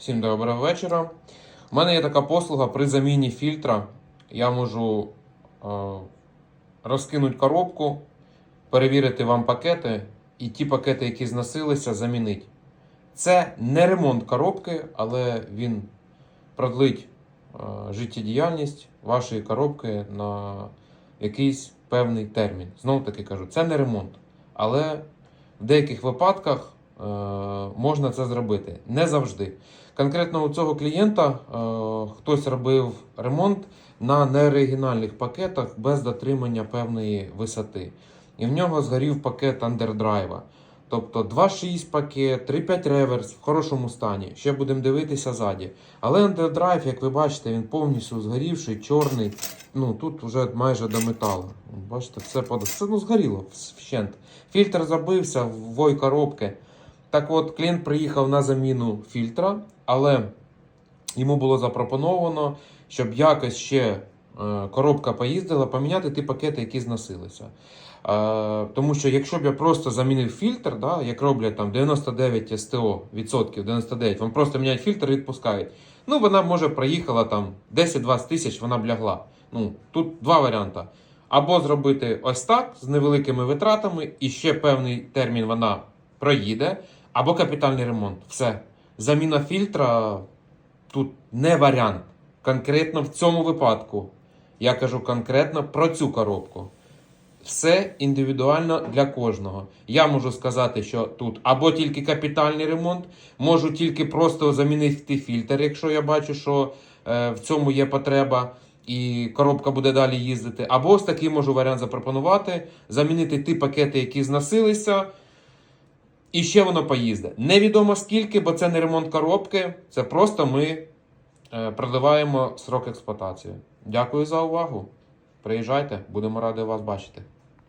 Всім доброго вечора. У мене є така послуга при заміні фільтра. Я можу е, розкинути коробку, перевірити вам пакети і ті пакети, які зносилися, замінити. Це не ремонт коробки, але він продлить е, життєдіяльність вашої коробки на якийсь певний термін. Знову таки кажу, це не ремонт. Але в деяких випадках можна це зробити. Не завжди. Конкретно у цього клієнта е, хтось робив ремонт на неоригінальних пакетах без дотримання певної висоти. І в нього згорів пакет андердрайва. Тобто 2.6 пакет, 3.5 реверс в хорошому стані. Ще будемо дивитися ззаді. Але андердрайв, як ви бачите, він повністю згорівший, чорний. Ну тут вже майже до металу. Бачите, все под... Це ну згоріло вщент. Фільтр забився вой коробки. Так от, клієнт приїхав на заміну фільтра, але йому було запропоновано, щоб якось ще е, коробка поїздила, поміняти ті пакети, які зносилися. Е, тому що якщо б я просто замінив фільтр, да, як роблять там 99 СТО, відсотків 99, вам просто міняють фільтр і відпускають. Ну, вона може проїхала там 10-20 тисяч, вона б лягла. Ну, тут два варіанти. Або зробити ось так з невеликими витратами, і ще певний термін вона проїде, або капітальний ремонт. Все. Заміна фільтра тут не варіант. Конкретно в цьому випадку. Я кажу конкретно про цю коробку. Все індивідуально для кожного. Я можу сказати, що тут або тільки капітальний ремонт, можу тільки просто замінити фільтр, якщо я бачу, що е, в цьому є потреба, і коробка буде далі їздити. Або ось такий можу варіант запропонувати: замінити ті пакети, які зносилися, і ще воно поїздить. Невідомо скільки, бо це не ремонт коробки, це просто ми продаваємо срок експлуатації. Дякую за увагу. Приїжджайте, будемо раді вас бачити.